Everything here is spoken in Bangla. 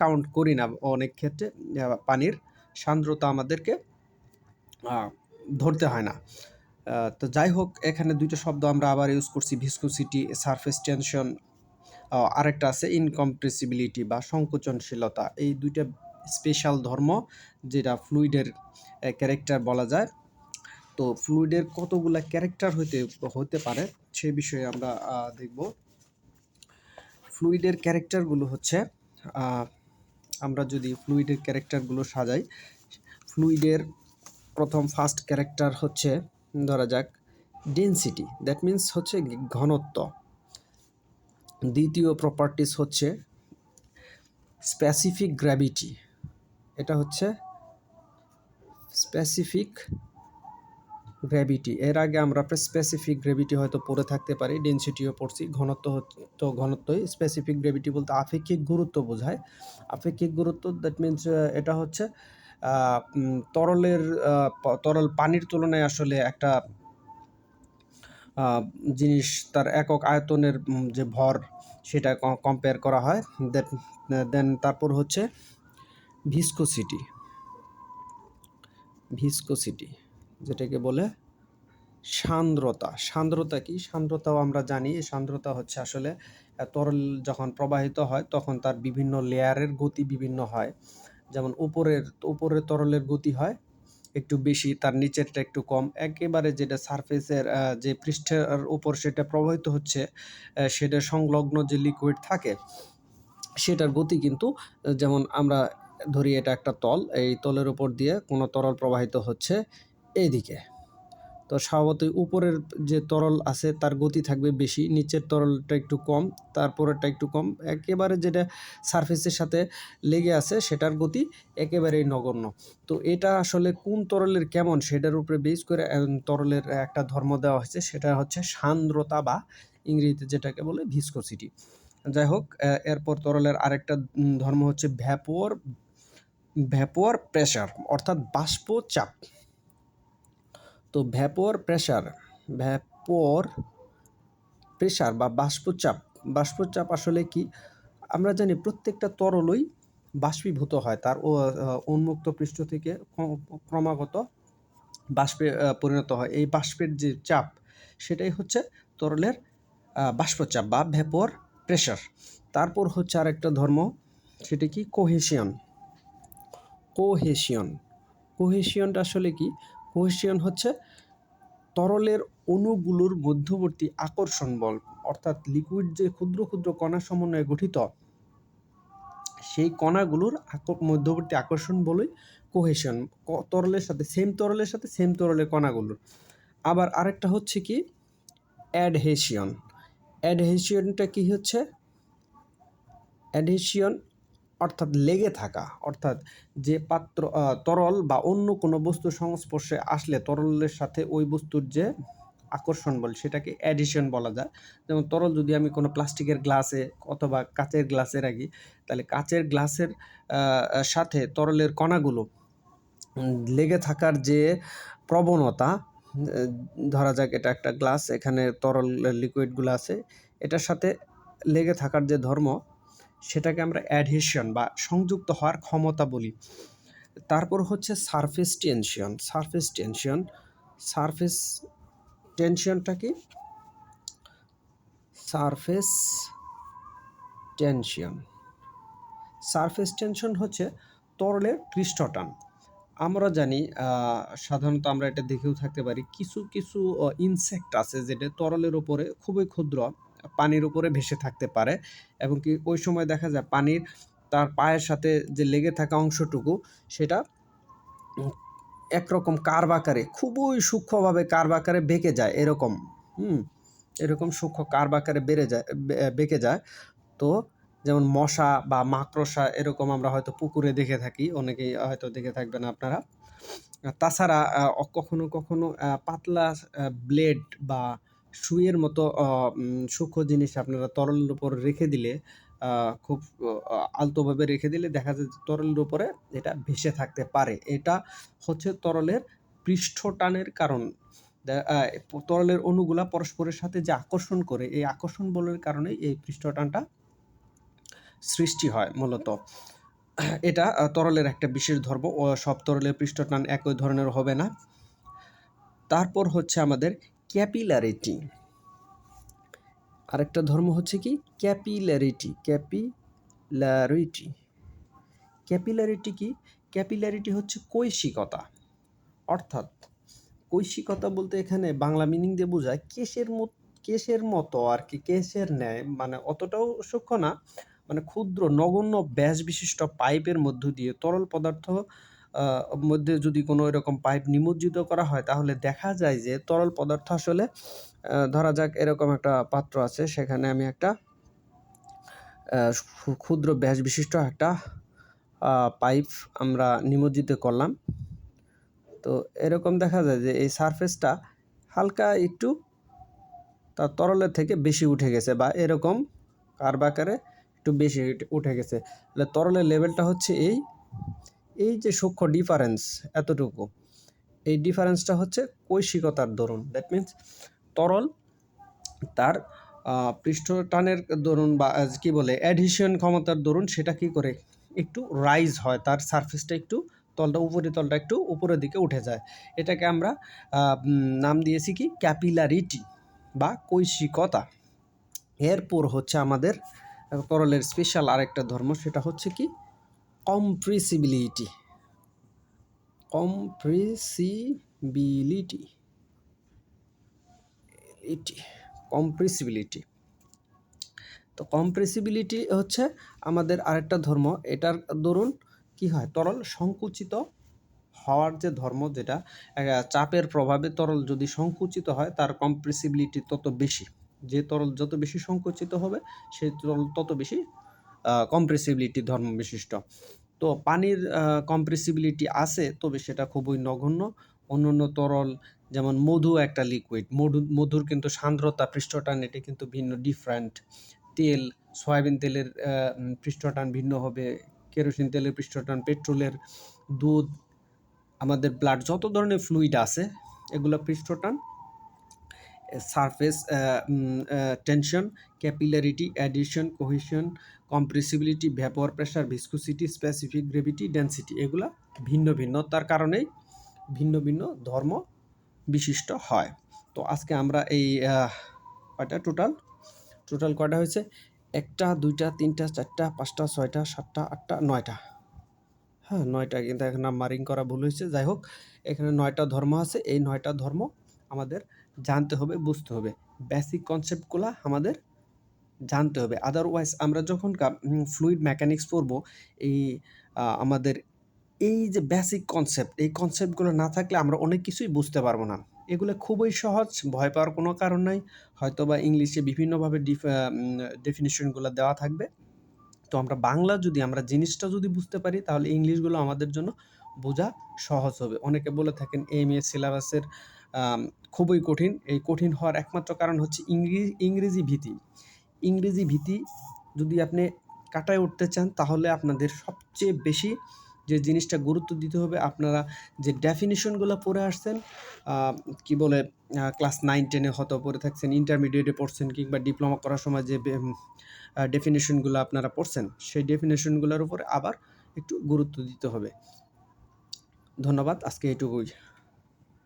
কাউন্ট করি না অনেক ক্ষেত্রে পানির সান্দ্রতা আমাদেরকে ধরতে হয় না। তো যাই হোক, এখানে দুইটা শব্দ আমরা আবার ইউজ করছি ভিসকোসিটি সারফেস টেনশন আরেকটা আছে ইনকম্প্রেসিবিলিটি বা সংকোচনশীলতা। এই দুইটা স্পেশাল ধর্ম যেটা ফ্লুইডের ক্যারেক্টার বলা যায়। তো ফ্লুইডের কতগুলা ক্যারেক্টার হইতে হতে পারে সে বিষয়ে আমরা দেখব। ফ্লুইডের ক্যারেক্টারগুলো হচ্ছে আমরা যদি ফ্লুইডের ক্যারেক্টারগুলো সাজাই ফ্লুইডের প্রথম ফার্স্ট ক্যারেক্টার হচ্ছে, ধরা যাক ডেন্সিটি দ্যাট মিন্স হচ্ছে ঘনত্ব। দ্বিতীয় প্রপার্টিস হচ্ছে স্পেসিফিক গ্র্যাভিটি এটা হচ্ছে স্পেসিফিক গ্র্যাভিটি এর আগে আমরা স্পেসিফিক গ্র্যাভিটি হয়তো পড়ে থাকতে পারি ডেনসিটিও পড়ছি, ঘনত্ব তো ঘনত্বই স্পেসিফিক গ্র্যাভিটি বলতে আপেক্ষিক গুরুত্ব বোঝায়। আপেক্ষিক গুরুত্ব দ্যাট মিন্স এটা হচ্ছে তরলের তরল পানির তুলনায় আসলে একটা জিনিস তার একক আয়তনের যে ভর, সেটা কম্পেয়ার করা হয়। দ্যাট দেন তারপর হচ্ছে ভিসকোসিটি ভিসকোসিটি যেটাকে বলে সান্দ্রতা। সান্দ্রতা কি? সান্দ্রতাও আমরা জানি। সান্দ্রতা হচ্ছে আসলে তরল যখন প্রবাহিত হয়, তখন তার বিভিন্ন লেয়ারের গতি বিভিন্ন হয়। যেমন উপরের উপরের তরলের গতি হয়, একটু বেশি, তার নিচেরটা একটু কম। একেবারে যেটা সারফেসের যে পৃষ্ঠের উপর সেটা প্রবাহিত হচ্ছে সেটা সংলগ্ন যে লিকুইড থাকে, সেটার গতি কিন্তু, যেমন আমরা ধরি এটা একটা তল, এই তলের উপর দিয়ে কোনো তরল প্রবাহিত হচ্ছে এইদিকে তো স্বভাবতই উপরের যে তরল আছে, তার গতি থাকবে বেশি, নিচের তরলটা একটু কম, তারপরেরটা একটু কম। একেবারে যেটা সারফেসের সাথে লেগে আছে, সেটার গতি একেবারেই নগণ্য। তো এটা আসলে কোন তরলের কেমন, সেটার উপরে বেস করে তরলের একটা ধর্ম দেওয়া হয়েছে, সেটা হচ্ছে সান্দ্রতা বা ইংরেজিতে যেটাকে বলে ভিসকোসিটি যাই হোক এরপর তরলের আরেকটা ধর্ম হচ্ছে ভ্যাপোর ভ্যাপোর প্রেশার অর্থাৎ বাষ্প চাপ তো ভ্যাপোর প্রেশার ভ্যাপোর প্রেশার বা বাষ্পচাপ বাষ্পচাপ আসলে কি? আমরা জানি প্রত্যেকটা তরলই বাষ্পীভূত হয়, তার উন্মুক্ত পৃষ্ঠ থেকে ক্রমাগত বাষ্পে পরিণত হয়। এই বাষ্পের যে চাপ, সেটাই হচ্ছে তরলের বাষ্পচাপ বা ভ্যাপোর প্রেশার তারপর হচ্ছে আরেকটা ধর্ম, সেটা কি? কোহেশিয়ন। কোহেশিয়ন। কোহেশিয়নটা আসলে কি? কোহেশিয়ন হচ্ছে, তরলের অণুগুলোর মধ্যবর্তী আকর্ষণ বল, অর্থাৎ লিকুইড যে ক্ষুদ্র ক্ষুদ্র কণা সমন্বয়ে গঠিত, সেই কণাগুলোর মধ্যবর্তী আকর্ষণ বলই কোহেশন তরলের সাথে সেম তরলের সাথে সেম তরলের কণাগুলোর। আবার আরেকটা হচ্ছে কি অ্যাডহেশিয়ন অ্যাডহেশিয়নটা কি হচ্ছে? অ্যাডহেশিয়ন অর্থাৎ লেগে থাকা, অর্থাৎ যে পাত্র তরল বা অন্য কোনো বস্তুর সংস্পর্শে আসলে তরলের সাথে ওই বস্তুর যে আকর্ষণ বল, সেটাকে অ্যাডিশন বলা যায়। যেমন তরল যদি আমি কোনো প্লাস্টিকের গ্লাসে অথবা কাচের গ্লাসে রাখি, তাহলে কাচের গ্লাসের সাথে তরলের কণাগুলো লেগে থাকার যে প্রবণতা ধরা যাক এটা একটা গ্লাস, এখানে তরল লিকুইডগুলো আছে, এটার সাথে লেগে থাকার যে ধর্ম সেটাকে আমরা অ্যাডহেশন বা সংযুক্ত হওয়ার ক্ষমতা বলি। তারপর হচ্ছে surface tension surface tension surface টেনশনটা কি? সারফেস টেনশন সারফেস টেনশন হচ্ছে তরলের পৃষ্ঠটান। আমরা জানি সাধারণত আমরা এটা দেখেও থাকতে পারি, কিছু কিছু ইনসেক্ট আছে যেটা তরলের ওপরে খুবই ক্ষুদ্র। পানির উপরে ভেসে থাকতে পারে এবং কি ওই সময় দেখা যায় পানির তার পায়ের সাথে যে লেগে থাকা অংশটুকু সেটা একরকম কার্ভ আকারে, খুবই সূক্ষ্মভাবে কার্ভ আকারে বেঁকে যায় এরকম, হুম, এরকম সূক্ষ্ম কার্ভ আকারে বেড়ে যায় বেঁকে যায়। তো যেমন মশা বা মাকড়সা এরকম আমরা হয়তো পুকুরে দেখে থাকি, অনেকেই হয়তো দেখে থাকবেন আপনারা। তাছাড়া কখনো কখনো পাতলা ব্লেড বা সুইয়ের মতো সূক্ষ্ম জিনিস আপনারা তরলের উপর রেখে দিলে খুব আলতোভাবে রেখে দিলে দেখা যায় তরলের উপরে এটা ভেসে থাকতে পারে। এটা হচ্ছে তরলের পৃষ্ঠটানের কারণ। তরলের অণুগুলা পরস্পরের সাথে যে আকর্ষণ করে, এই আকর্ষণ বলের কারণে এই পৃষ্ঠটানটা সৃষ্টি হয় মূলত। এটা তরলের একটা বিশেষ ধর্ম। সব তরলের পৃষ্ঠটান একই ধরনের হবে না। তারপর হচ্ছে আমাদের ক্যাপিলারিটি। আরেকটা ধর্ম হচ্ছে কি? Capillarity capillarity. ক্যাপিলারিটি কি? ক্যাপিলারিটি হচ্ছে কৈশিকতা। অর্থাৎ কৈশিকতা বলতে এখানে বাংলা মিনিং দিয়ে বোঝায় কেশের মত, কেশের মতো আর কি, কেশের ন্যায়। মানে অতটাও সূক্ষ্ম না মানে ক্ষুদ্র, নগণ্য ব্যাস বিশিষ্ট পাইপের মধ্য দিয়ে তরল পদার্থ মধ্যে যদি কোনো এরকম পাইপ নিমজ্জিত করা হয়, তাহলে দেখা যায় যে তরল পদার্থ আসলে ধরা যাক এরকম একটা পাত্র আছে, সেখানে আমি একটা ক্ষুদ্র ব্যাস বিশিষ্ট একটা পাইপ আমরা নিমজ্জিত করলাম। তো এরকম দেখা যায় যে এই সারফেসটা হালকা একটু তার তরলের থেকে বেশি উঠে গেছে বা এরকম কার্ভ আকারে একটু বেশি উঠে গেছে। তাহলে তরলের লেভেলটা হচ্ছে এই। এই যে সূক্ষ্ম ডিফারেন্স এতটুকু, এই ডিফারেন্সটা হচ্ছে কৈশিকতার দরুন। দ্যাট মিন্স তরল তার পৃষ্ঠটানের দরুন বা কি বলে অ্যাডিশন ক্ষমতার দরুন সেটা কি করে একটু রাইজ হয়, তার সারফেসটা একটু তলটা উপরে তলটা একটু উপরের দিকে উঠে যায়। এটাকে আমরা নাম দিয়েছি কি? ক্যাপিলারিটি বা কৈশিকতা। এরপর হচ্ছে আমাদের তরলের স্পেশাল আরেকটা ধর্ম, সেটা হচ্ছে কি? কম্প্রেসিবিলিটি। কম্প্রেসিবিলিটি। এটি, কম্প্রেসিবিলিটি। তো কম্প্রেসিবিলিটি হচ্ছে আমাদের আরেকটা ধর্ম। এটার দরুন কি হয়? তরল সংকুচিত হওয়ার যে ধর্ম যেটা চাপের প্রভাবে তরল যদি সংকুচিত হয়, তার কম্প্রেসিবিলিটি তত বেশি। যে তরল যত বেশি সংকুচিত হবে সেই তরল তত বেশি কম্প্রেসিবিলিটি ধর্ম বিশিষ্ট। তো পানির কম্প্রেসিবিলিটি আছে, তবে সেটা খুবই নগণ্য। অন্যান্য তরল, যেমন মধু একটা লিকুইড মধু, মধুর কিন্তু সান্দ্রতা পৃষ্ঠটান, এটি কিন্তু ভিন্ন ডিফারেন্ট তেল, সয়াবিন তেলের পৃষ্ঠটান ভিন্ন হবে, কেরোসিন তেলের পৃষ্ঠটান, পেট্রোলের দুধ, আমাদের ব্লাড যত ধরনের ফ্লুইড আছে, এগুলো পৃষ্ঠটান surface tension capillarity adhesion cohesion compressibility vapour pressure viscosity specific gravity density এগুলা ভিন্ন ভিন্ন। তার কারণেই ভিন্ন ভিন্ন ধর্ম বিশিষ্ট হয়। তো আজকে আমরা এই কয়টা টোটাল টোটাল কয়টা হয়েছে? একটা, দুইটা, তিনটা, চারটা, পাঁচটা, ছয়টা, সাতটা, আটটা, নয়টা। হ্যাঁ নয়টা কিন্তু এখন নাম্বারিং করা ভুল হয়েছে। যাই হোক, এখানে নয়টা ধর্ম আছে। এই নয়টা ধর্ম আমাদের জানতে হবে, বুঝতে হবে। বেসিক কনসেপ্টগুলো আমাদের জানতে হবে। আদারওয়াইজ আমরা যখন ফ্লুইড মেকানিক্স পড়ব, এই আমাদের এই যে বেসিক কনসেপ্ট এই কনসেপ্টগুলো না থাকলে আমরা অনেক কিছুই বুঝতে পারব না। এগুলো খুবই সহজ, ভয় পাওয়ার কোনো কারণ নাই। হয়তো বা ইংলিশে বিভিন্নভাবে ডিফ ডেফিনিশনগুলো দেওয়া থাকবে। তো আমরা বাংলা যদি, আমরা জিনিসটা যদি বুঝতে পারি, তাহলে ইংলিশগুলো আমাদের জন্য বোঝা সহজ হবে। অনেকে বলে থাকেন এম এ সিলেবাসের খুবই কঠিন। এই কঠিন হওয়ার একমাত্র কারণ হচ্ছে ইংরেজি ইংরেজি ভীতি। ইংরেজি ভীতি যদি আপনি কাটায় উঠতে চান, তাহলে আপনাদের সবচেয়ে বেশি যে জিনিসটা গুরুত্ব দিতে হবে, আপনারা যে ডেফিনেশনগুলো পড়ে আসছেন কি বলে ক্লাস নাইন টেনে হয়তো পড়ে থাকছেন ইন্টারমিডিয়েটে পড়ছেন কিংবা ডিপ্লোমা করার সময় যে ডেফিনেশনগুলো আপনারা পড়ছেন, সেই ডেফিনেশনগুলোর উপরে আবার একটু গুরুত্ব দিতে হবে। ধন্যবাদ, আজকে এটুকুই